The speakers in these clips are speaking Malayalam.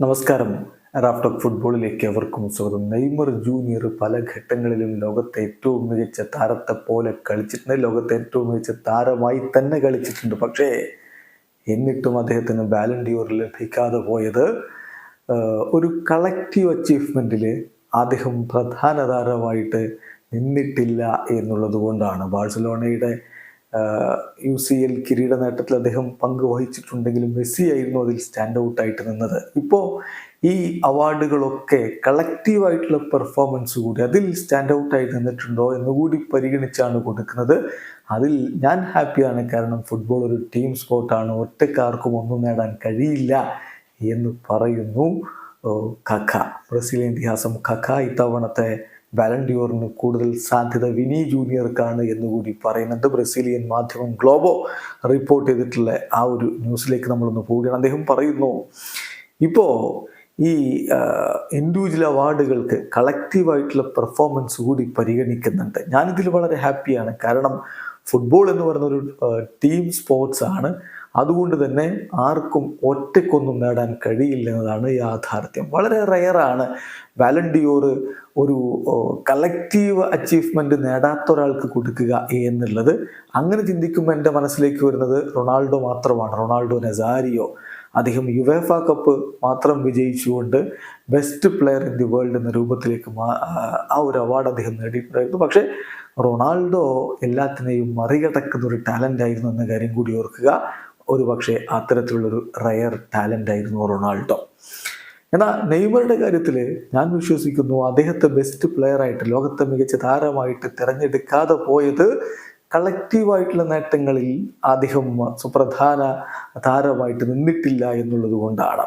നമസ്കാരം. റാഫ്റ്റോക്ക് ഫുട്ബോളിലേക്ക് അവർക്കും സ്വാഗതം. നെയ്മർ ജൂനിയർ പല ഘട്ടങ്ങളിലും ലോകത്തെ ഏറ്റവും മികച്ച താരത്തെ പോലെ കളിച്ചിട്ടുണ്ട്. ലോകത്തെ ഏറ്റവും മികച്ച താരമായി തന്നെ കളിച്ചിട്ടുണ്ട്. പക്ഷേ എന്നിട്ടും അദ്ദേഹത്തിന് ബാലൻഡിയോർ ലഭിക്കാതെ പോയത് ഒരു കളക്റ്റീവ് അച്ചീവ്മെന്റിൽ അദ്ദേഹം പ്രധാന താരമായിട്ട് നിന്നിട്ടില്ല എന്നുള്ളത് കൊണ്ടാണ്. ബാഴ്സലോണയുടെ യു സി എൽ കിരീട നേട്ടത്തിൽ അദ്ദേഹം പങ്കുവഹിച്ചിട്ടുണ്ടെങ്കിലും മെസ്സി ആയിരുന്നു അതിൽ സ്റ്റാൻഡ് ഔട്ട് ആയിട്ട് നിന്നത്. ഇപ്പോൾ ഈ അവാർഡുകളൊക്കെ കളക്റ്റീവായിട്ടുള്ള പെർഫോമൻസ് കൂടി അതിൽ സ്റ്റാൻഡ് ഔട്ട് ആയിട്ട് നിന്നിട്ടുണ്ടോ എന്നുകൂടി പരിഗണിച്ചാണ് കൊടുക്കുന്നത്. അതിൽ ഞാൻ ഹാപ്പിയാണ് കാരണം ഫുട്ബോൾ ഒരു ടീം സ്പോർട്ടാണ് ഒറ്റക്കാർക്കും ഒന്നും നേടാൻ കഴിയില്ല എന്ന് പറയുന്നു കഖ ബ്രസീലിയൻ ഇതിഹാസം കക്ക ഇത്തവണത്തെ വാലണ്ടിയോറിന് കൂടുതൽ സാധ്യത വിനി ജൂനിയർക്കാണ് എന്നുകൂടി പറയുന്നുണ്ട്. ബ്രസീലിയൻ മാധ്യമം ഗ്ലോബോ റിപ്പോർട്ട് ചെയ്തിട്ടുള്ള ആ ഒരു ന്യൂസിലേക്ക് നമ്മളൊന്ന് പോവുകയാണ്. അദ്ദേഹം പറയുന്നു ഇപ്പോൾ ഈ ഇൻഡിവിജ്വൽ അവാർഡുകൾക്ക് കളക്റ്റീവായിട്ടുള്ള പെർഫോമൻസ് കൂടി പരിഗണിക്കുന്നുണ്ട്. ഞാനിതിൽ വളരെ ഹാപ്പിയാണ്. കാരണം ഫുട്ബോൾ എന്ന് പറയുന്ന ഒരു ടീം സ്പോർട്സ് ആണ്. അതുകൊണ്ട് തന്നെ ആർക്കും ഒറ്റയ്ക്കൊന്നും നേടാൻ കഴിയില്ല എന്നതാണ് യാഥാർത്ഥ്യം. വളരെ റയറാണ് വാലണ്ടിയോർ ഒരു കളക്റ്റീവ് അച്ചീവ്മെന്റ് നേടാത്ത ഒരാൾക്ക് കൊടുക്കുക എന്നുള്ളത്. അങ്ങനെ ചിന്തിക്കുമ്പോൾ എന്റെ മനസ്സിലേക്ക് വരുന്നത് റൊണാൾഡോ മാത്രമാണ്. Ronaldo Nazario. അദ്ദേഹം യുവേഫ കപ്പ് മാത്രം വിജയിച്ചുകൊണ്ട് best player in the world എന്ന രൂപത്തിലേക്ക് ആ ഒരു അവാർഡ് അദ്ദേഹം നേടിയിട്ടുണ്ടായിരുന്നു. പക്ഷേ റൊണാൾഡോ എല്ലാത്തിനെയും മറികടക്കുന്ന ഒരു ടാലന്റ് ആയിരുന്നു എന്ന കാര്യം കൂടി ഓർക്കുക. ഒരു പക്ഷേ അത്തരത്തിലുള്ളൊരു റയർ ടാലന്റ് ആയിരുന്നു റൊണാൾഡോ. എന്നാൽ നെയ്മറുടെ കാര്യത്തിൽ ഞാൻ വിശ്വസിക്കുന്നു അദ്ദേഹത്തെ ബെസ്റ്റ് പ്ലെയർ ആയിട്ട് ലോകത്തെ മികച്ച താരമായിട്ട് തിരഞ്ഞെടുക്കാതെ പോയത് കളക്റ്റീവായിട്ടുള്ള നേട്ടങ്ങളിൽ അദ്ദേഹം സുപ്രധാന താരമായിട്ട് നിന്നിട്ടില്ല എന്നുള്ളത് കൊണ്ടാണ്.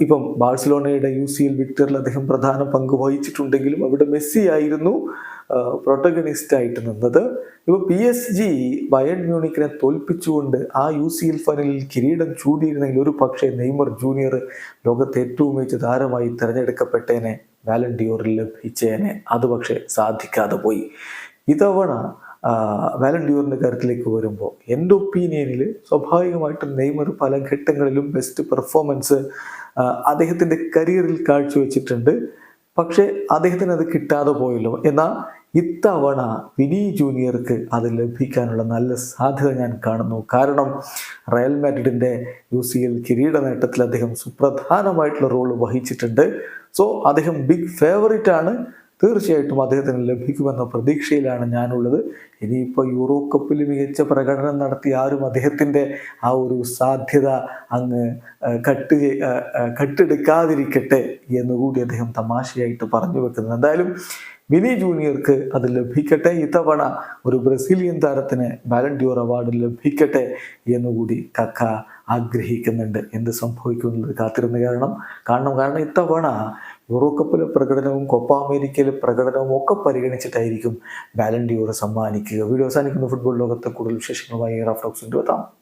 ഇപ്പം ബാഴ്സലോണയുടെ യു സി എൽ വിക്ടറിൽ അദ്ദേഹം പ്രധാന പങ്ക് വഹിച്ചിട്ടുണ്ടെങ്കിലും അവിടെ മെസ്സി ആയിരുന്നു പ്രൊട്ടഗണിസ്റ്റ് ആയിട്ട് നിന്നത്. ഇപ്പോൾ പി എസ് ജി ബയൺ മ്യൂണിക്കിനെ തോൽപ്പിച്ചുകൊണ്ട് ആ യു സി എൽ ഫൈനലിൽ കിരീടം ചൂടിയിരുന്നെങ്കിൽ ഒരു പക്ഷേ നെയ്മർ ജൂനിയർ ലോകത്തെ ഏറ്റവും മികച്ച താരമായി തിരഞ്ഞെടുക്കപ്പെട്ടേനെ വാലണ്ടിയോറിൽ ലഭിച്ചേനെ അത് പക്ഷേ സാധിക്കാതെ പോയി. ഇത്തവണ വാലണ്ടിയോറിന്റെ കാര്യത്തിലേക്ക് വരുമ്പോൾ എന്റെ ഒപ്പീനിയനിൽ സ്വാഭാവികമായിട്ടും നെയ്മർ പല ഘട്ടങ്ങളിലും ബെസ്റ്റ് പെർഫോമൻസ് അദ്ദേഹത്തിന്റെ കരിയറിൽ കാഴ്ചവെച്ചിട്ടുണ്ട്. പക്ഷേ അദ്ദേഹത്തിന് അത് കിട്ടാതെ പോയല്ലോ. എന്നാൽ ഇത്തവണ വിനി ജൂനിയർക്ക് അത് ലഭിക്കാനുള്ള നല്ല സാധ്യത ഞാൻ കാണുന്നു. കാരണം റയൽ മാഡ്രിഡിന്റെ യു സി എൽ കിരീട നേട്ടത്തിൽ അദ്ദേഹം സുപ്രധാനമായിട്ടുള്ള റോൾ വഹിച്ചിട്ടുണ്ട്. സോ അദ്ദേഹം ബിഗ് ഫേവറിറ്റ് ആണ്. തീർച്ചയായിട്ടും അദ്ദേഹത്തിന് ലഭിക്കുമെന്ന പ്രതീക്ഷയിലാണ് ഞാനുള്ളത്. ഇനിയിപ്പോൾ യൂറോ കപ്പിൽ മികച്ച പ്രകടനം നടത്തി ആരും അദ്ദേഹത്തിന്റെ ആ ഒരു സാധ്യത അങ്ങ് കട്ട് കട്ടെടുക്കാതിരിക്കട്ടെ എന്നുകൂടി അദ്ദേഹം തമാശയായിട്ട് പറഞ്ഞു വെക്കുന്നത് എന്തായാലും വിനി ജൂനിയർക്ക് അത് ലഭിക്കട്ടെ. ഇത്തവണ ഒരു ബ്രസീലിയൻ താരത്തിന് വാലന്റിയോർ അവാർഡ് ലഭിക്കട്ടെ എന്നുകൂടി കക്ക ആഗ്രഹിക്കുന്നുണ്ട്. എന്ത് സംഭവിക്കുമെന്നത് കാത്തിരുന്ന് കാരണം കാരണം കാരണം ഇത്തവണ യൂറോ കപ്പിലെ പ്രകടനവും കൊപ്പ അമേരിക്കയിലെ പ്രകടനവും ഒക്കെ പരിഗണിച്ചിട്ടായിരിക്കും ബാലൻഡിയോടെ സമ്മാനിക്കുക. വീഡിയോ അവസാനിക്കുന്ന. ഫുട്ബോൾ ലോകത്തെ കൂടുതൽ വിശേഷങ്ങളുമായി റാഫ്റ്റോക്സിന്റെ എത്താം.